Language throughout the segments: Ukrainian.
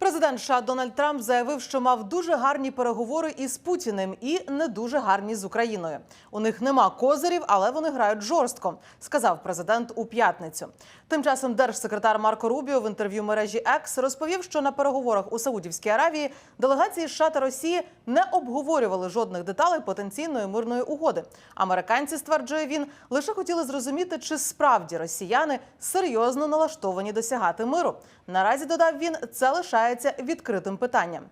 Президент США Дональд Трамп заявив, що мав дуже гарні переговори із Путіним і не дуже гарні з Україною. У них нема козирів, але вони грають жорстко, сказав президент у п'ятницю. Тим часом держсекретар Марко Рубіо в інтерв'ю мережі X розповів, що на переговорах у Саудівській Аравії делегації США та Росії не обговорювали жодних деталей потенційної мирної угоди. Американці, стверджує він, лише хотіли зрозуміти, чи справді росіяни серйозно налаштовані досягати миру. Наразі додав він, це лишається відкритим питанням.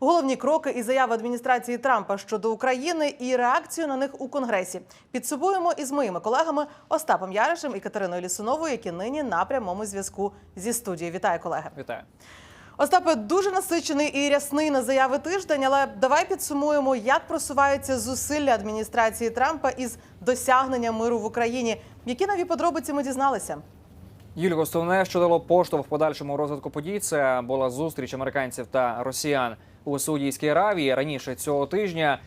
Головні кроки і заяви адміністрації Трампа щодо України і реакцію на них у Конгресі підсумуємо із моїми колегами Остапом Яришем і Катериною Лісуновою, які нині на прямому зв'язку зі студією. Вітаю, колеги. Вітаю. Остапе дуже насичений і рясний на заяви тиждень, але давай підсумуємо, як просуваються зусилля адміністрації Трампа із досягнення миру в Україні. Які нові подробиці ми дізналися? Юлія, основне, що дало поштовх подальшому розвитку подій, це була зустріч американців та росіян у Саудівській Аравії раніше цього тижня.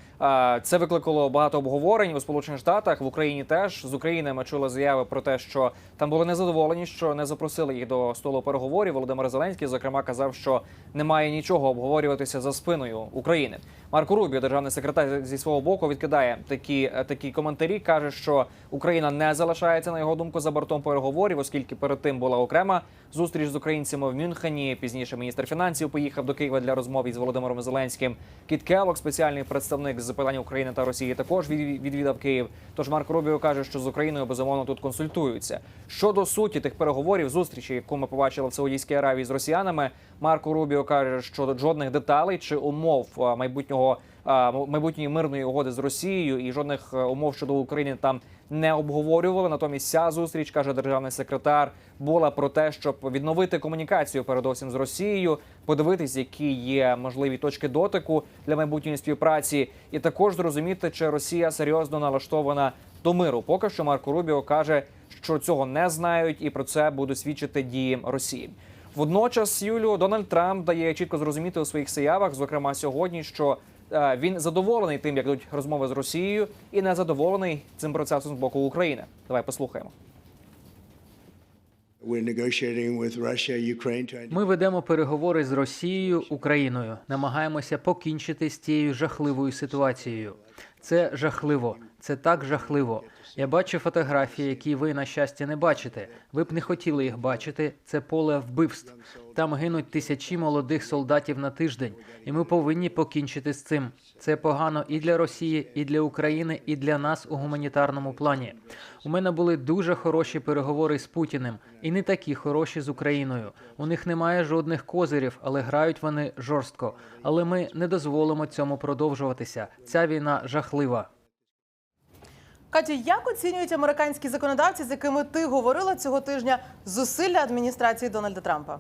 Це викликало багато обговорень у Сполучених Штатах в Україні. Теж з України ми чули заяви про те, що там були незадоволені, що не запросили їх до столу переговорів. Володимир Зеленський зокрема казав, що немає нічого обговорюватися за спиною України. Марко Рубіо, державний секретар, зі свого боку відкидає такі такі коментарі. каже, що Україна не залишається на його думку за бортом переговорів, оскільки перед тим була окрема зустріч з українцями в Мюнхені. Пізніше міністр фінансів поїхав до Києва для розмов із Володимиром Зеленським. Кіт Келлог, спеціальний представник з питань України та Росії, також від- відвідав Київ. Тож Марко Рубіо каже, що з Україною безумовно тут консультуються. Щодо суті тих переговорів, зустрічі, яку ми побачили в Саудівській Аравії з росіянами, Марко Рубіо каже, що жодних деталей чи умов майбутнього майбутньої мирної угоди з Росією і жодних умов щодо України там не обговорювали. Натомість ця зустріч каже державний секретар була про те, щоб відновити комунікацію передовсім з Росією, подивитись, які є можливі точки дотику для майбутньої співпраці, і також зрозуміти, чи Росія серйозно налаштована до миру. Поки що Марко Рубіо каже, що цього не знають, і про це будуть свідчити дії Росії. Водночас Юлю Дональд Трамп дає чітко зрозуміти у своїх заявах, зокрема сьогодні, що він задоволений тим, як йдуть розмови з Росією, і не задоволений цим процесом з боку України. Давай послухаємо. Ми ведемо переговори з Росією, Україною, намагаємося покінчити з цією жахливою ситуацією. Це жахливо, це так жахливо. Я бачу фотографії, які ви на щастя не бачите. Ви б не хотіли їх бачити. Це поле вбивств. Там гинуть тисячі молодих солдатів на тиждень, і ми повинні покінчити з цим. Це погано і для Росії, і для України, і для нас у гуманітарному плані. У мене були дуже хороші переговори з Путіним, і не такі хороші з Україною. У них немає жодних козирів, але грають вони жорстко. Але ми не дозволимо цьому продовжуватися. Ця війна жахлива. Катю, як оцінюють американські законодавці, з якими ти говорила цього тижня, зусилля адміністрації Дональда Трампа?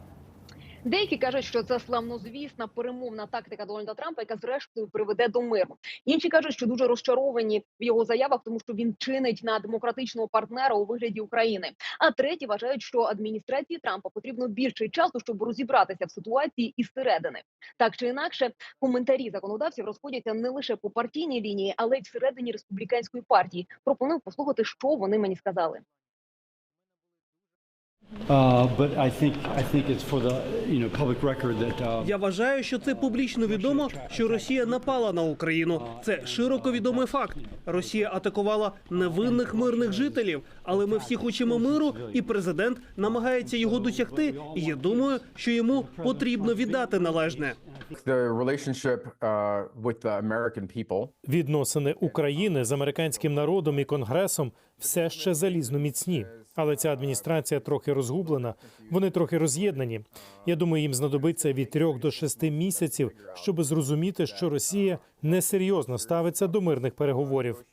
Деякі кажуть, що це славнозвісна перемовна тактика Дональда Трампа, яка зрештою приведе до миру. Інші кажуть, що дуже розчаровані в його заявах, тому що він чинить на демократичного партнера у вигляді України. А треті вважають, що адміністрації Трампа потрібно більше часу, щоб розібратися в ситуації із середини. Так чи інакше, коментарі законодавців розходяться не лише по партійній лінії, але й всередині республіканської партії. Пропоную послухати, що вони мені сказали. Я вважаю, що це публічно відомо, що Росія напала на Україну. Це широко відомий факт. Росія атакувала невинних мирних жителів, але ми всі хочемо миру, і президент намагається його досягти. І я думаю, що йому потрібно віддати належне. the relationship uh, with the American people Відносини України з американським народом і конгресом все ще залізно міцні. Але ця адміністрація трохи розгублена. Вони трохи роз'єднані. Я думаю, їм знадобиться від трьох до шести місяців, щоб зрозуміти, що Росія несерйозно ставиться до мирних переговорів.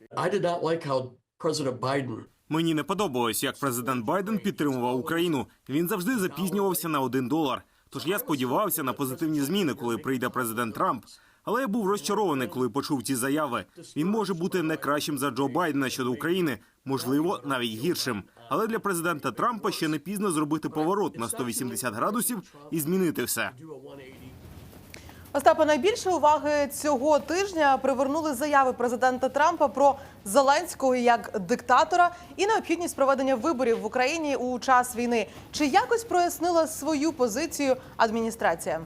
Мені не подобалось, як президент Байден підтримував Україну. Він завжди запізнювався на один долар. Тож я сподівався на позитивні зміни, коли прийде президент Трамп. Але я був розчарований, коли почув ці заяви. Він може бути не кращим за Джо Байдена щодо України, можливо, навіть гіршим. Але для президента Трампа ще не пізно зробити поворот на 180 градусів і змінити все. Остапа, найбільше уваги цього тижня привернули заяви президента Трампа про Зеленського як диктатора і необхідність проведення виборів в Україні у час війни. Чи якось прояснила свою позицію адміністрація?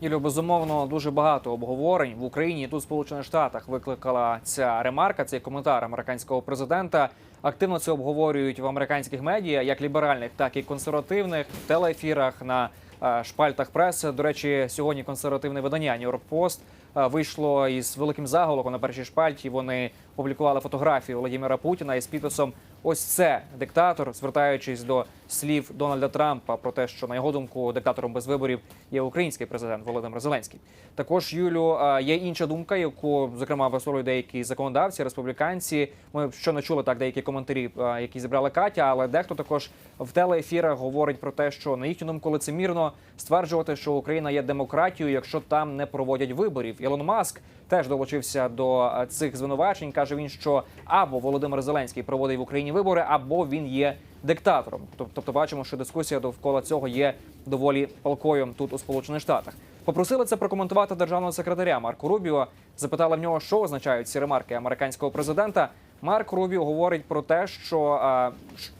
Ілю, безумовно, дуже багато обговорень в Україні і тут в Сполучених Штатах викликала ця ремарка, цей коментар американського президента. Активно це обговорюють в американських медіа, як ліберальних, так і консервативних, в телеефірах на е, шпальтах преси. До речі, сьогодні консервативне видання York Post е, вийшло із великим заголовком на першій шпальті. Вони публікували фотографію Володимира Путіна із підписом Ось це диктатор, звертаючись до слів Дональда Трампа про те, що на його думку диктатором без виборів є український президент Володимир Зеленський. Також Юлю є інша думка, яку зокрема висловлюють деякі законодавці, республіканці. Ми щойно чули так деякі коментарі, які зібрала Катя, але дехто також в телеефірах говорить про те, що на їхню думку лицемірно стверджувати, що Україна є демократією, якщо там не проводять виборів. Ілон Маск теж долучився до е, цих звинувачень. каже він, що або Володимир Зеленський проводить в Україні вибори, або він є диктатором. Тоб- Тобто, бачимо, що дискусія довкола цього є доволі палкою тут у Сполучених Штатах. Попросили це прокоментувати державного секретаря Марко Рубіо. Запитали в нього, що означають ці ремарки американського президента. Марк Рубіо говорить про те, що а,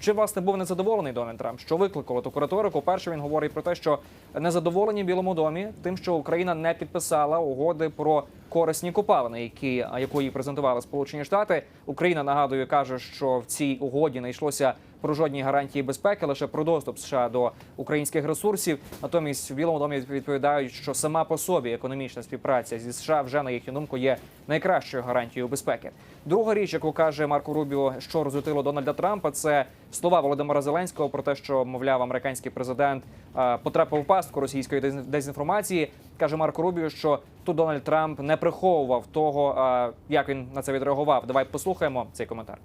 чи власне був незадоволений Дональд Трамп, що викликало таку риторику. Перше він говорить про те, що незадоволені в Білому домі тим, що Україна не підписала угоди про корисні копалини, які їй презентували Сполучені Штати. Україна нагадую каже, що в цій угоді не йшлося про жодні гарантії безпеки, лише про доступ США до українських ресурсів. Натомість в Білому домі відповідають, що сама по собі економічна співпраця зі США вже на їхню думку є найкращою гарантією безпеки. Друга річ, яку каже Марко Рубіо, що розлютило Дональда Трампа, це слова Володимира Зеленського про те, що мовляв американський президент потрапив в пастку російської дез- дезінформації. Каже Марко Рубіо, що тут Дональд Трамп не приховував того, як він на це відреагував. Давай послухаємо цей коментар.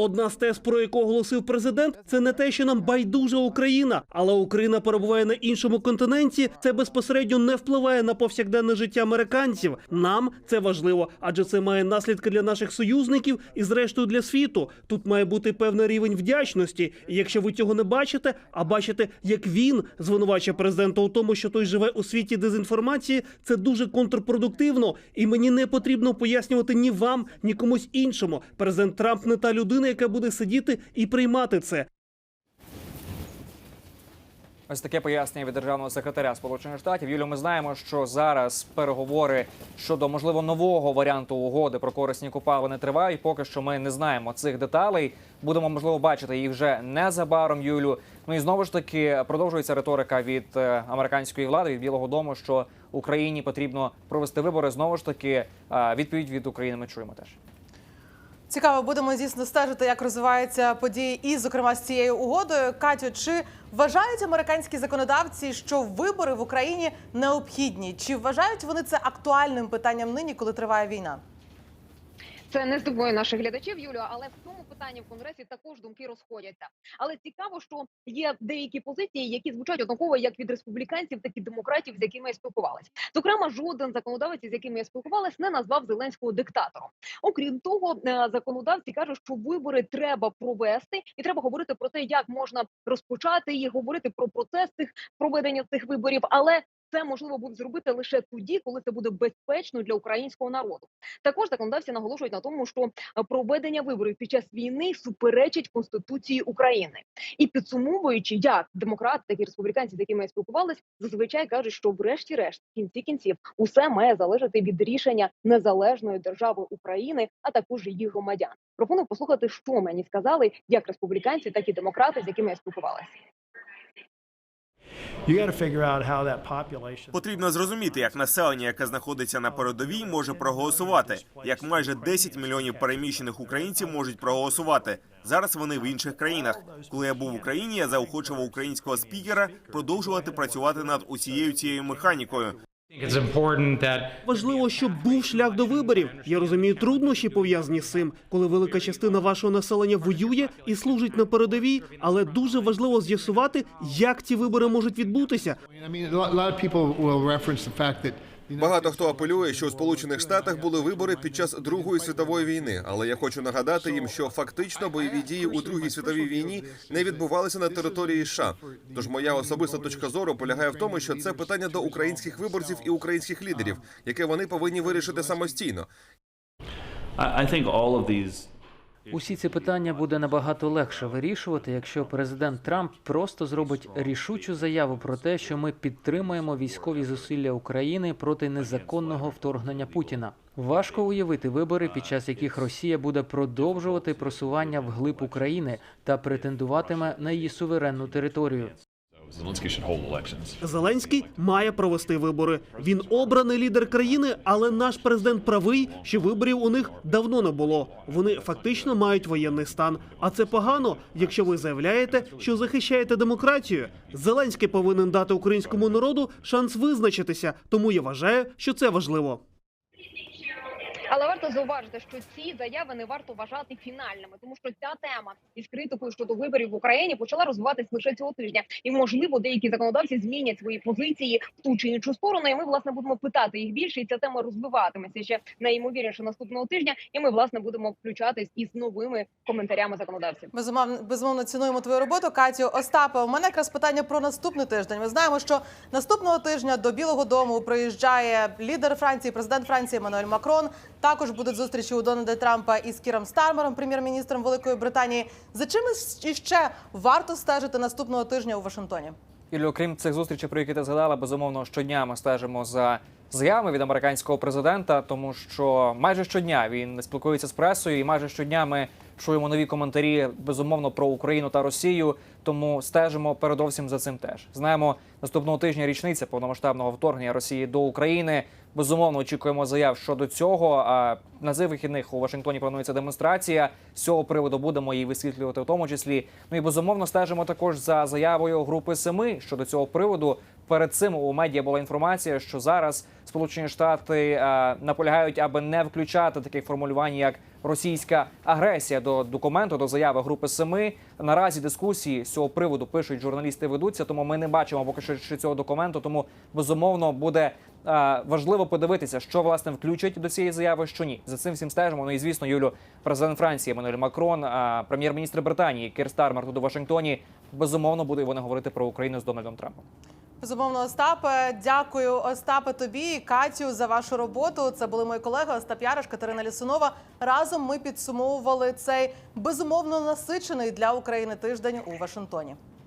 Одна з тез, про яку оголосив президент, це не те, що нам байдужа Україна, але Україна перебуває на іншому континенті. Це безпосередньо не впливає на повсякденне життя американців. Нам це важливо, адже це має наслідки для наших союзників і, зрештою, для світу. Тут має бути певний рівень вдячності. І якщо ви цього не бачите, а бачите, як він звинувачує президента у тому, що той живе у світі дезінформації, це дуже контрпродуктивно. І мені не потрібно пояснювати ні вам, ні комусь іншому. Президент Трамп не та людина, яка буде сидіти і приймати це. Ось таке пояснення від державного секретаря Сполучених Штатів. Юлю, ми знаємо, що зараз переговори щодо можливо нового варіанту угоди про корисні копалини тривають. Поки що ми не знаємо цих деталей. Будемо можливо бачити їх вже незабаром. Юлю. Ну і знову ж таки продовжується риторика від е, американської влади від Білого Дому, що Україні потрібно провести вибори. Знову ж таки, е, відповідь від України ми чуємо теж. Цікаво, будемо звісно стежити, як розвиваються події, і зокрема з цією угодою. Катю, чи вважають американські законодавці, що вибори в Україні необхідні? Чи вважають вони це актуальним питанням нині, коли триває війна? Це не здивує наших глядачів, Юлю, але в цьому питанні в конгресі також думки розходяться. Але цікаво, що є деякі позиції, які звучать однаково як від республіканців, так і демократів, з якими я спілкувалась. Зокрема, жоден законодавець, з якими я спілкувалась, не назвав Зеленського диктатором. Окрім того, е, законодавці кажуть, що вибори треба провести, і треба говорити про те, як можна розпочати їх, говорити про процес цих проведення цих виборів, але це можливо буде зробити лише тоді, коли це буде безпечно для українського народу. Також законодавці наголошують на тому, що е, проведення виборів під час війни суперечить конституції України. І підсумовуючи, як демократи, так і республіканці, з якими я спілкувалась, зазвичай кажуть, що врешті-решт в кінці кінців усе має залежати від рішення незалежної держави України, а також її громадян. Пропоную послухати, що мені сказали як республіканці, так і демократи, з якими я спілкувалася. Потрібно зрозуміти, як населення, яке знаходиться на передовій, може проголосувати. Як майже 10 мільйонів переміщених українців можуть проголосувати. Зараз вони в інших країнах. Коли я був в Україні, я заохочував українського спікера продовжувати працювати над усією цією механікою. Важливо, щоб був шлях до виборів. Я розумію труднощі пов'язані з цим, коли велика частина вашого населення воює і служить на передовій, але дуже важливо з'ясувати, як ці вибори можуть відбутися. Багато хто апелює, що у Сполучених Штатах були вибори під час Другої світової війни, але я хочу нагадати їм, що фактично бойові дії у Другій світовій війні не відбувалися на території США. Тож моя особиста точка зору полягає в тому, що це питання до українських виборців і українських лідерів, яке вони повинні вирішити самостійно. Усі ці питання буде набагато легше вирішувати, якщо президент Трамп просто зробить рішучу заяву про те, що ми підтримуємо військові зусилля України проти незаконного вторгнення Путіна. Важко уявити вибори, під час яких Росія буде продовжувати просування вглиб України та претендуватиме на її суверенну територію. Зеленський має провести вибори. Він обраний лідер країни, але наш президент правий, що виборів у них давно не було. Вони фактично мають воєнний стан. А це погано, якщо ви заявляєте, що захищаєте демократію. Зеленський повинен дати українському народу шанс визначитися. Тому я вважаю, що це важливо. Варто зауважити, що ці заяви не варто вважати фінальними, тому що ця тема із критикою щодо виборів в Україні почала розвиватись лише цього тижня, і можливо деякі законодавці змінять свої позиції в ту чи іншу сторону. І ми власне будемо питати їх більше, і ця тема розвиватиметься ще найімовірніше наступного тижня. І ми власне будемо включатись із новими коментарями законодавців. Безумовно, безумовно цінуємо твою роботу, Катю. Остапе, у мене якраз питання про наступний тиждень. Ми знаємо, що наступного тижня до Білого Дому приїжджає лідер Франції, президент Франції Еммануель Макрон. Також будуть зустрічі у Дональда Трампа із Кіром Стармером, прем'єр-міністром Великої Британії. За чим іще варто стежити наступного тижня у Вашингтоні? Іллю, окрім цих зустрічей, про які ти згадала, безумовно, щодня ми стежимо за заявами від американського президента, тому що майже щодня він спілкується з пресою, і майже щодня ми чуємо нові коментарі безумовно про Україну та Росію. Тому стежимо передовсім за цим теж. Знаємо, наступного тижня річниця повномасштабного вторгнення Росії до України. Безумовно, очікуємо заяв щодо цього. А на цих вихідних у Вашингтоні планується демонстрація. З цього приводу будемо її висвітлювати, в тому числі. Ну і безумовно стежимо також за заявою групи семи щодо цього приводу. Перед цим у медіа була інформація, що зараз Сполучені Штати е, наполягають, аби не включати таких формулювань, як російська агресія до документу до заяви групи семи. Наразі дискусії з цього приводу пишуть журналісти, ведуться. Тому ми не бачимо поки що цього документу. Тому безумовно буде е, важливо подивитися, що власне включать до цієї заяви, що ні. За цим всім стежимо. Ну і звісно, Юлю, президент Франції Еммануель Макрон, е, прем'єр-міністр Британії Кір Стармер тут у Вашингтоні. Безумовно буде вони говорити про Україну з Дональдом Трампом. Безумовно, Остапе, дякую Остапе тобі і Катю за вашу роботу. Це були мої колеги Остап Яриш, Катерина Лісунова. Разом ми підсумовували цей безумовно насичений для України тиждень у Вашингтоні.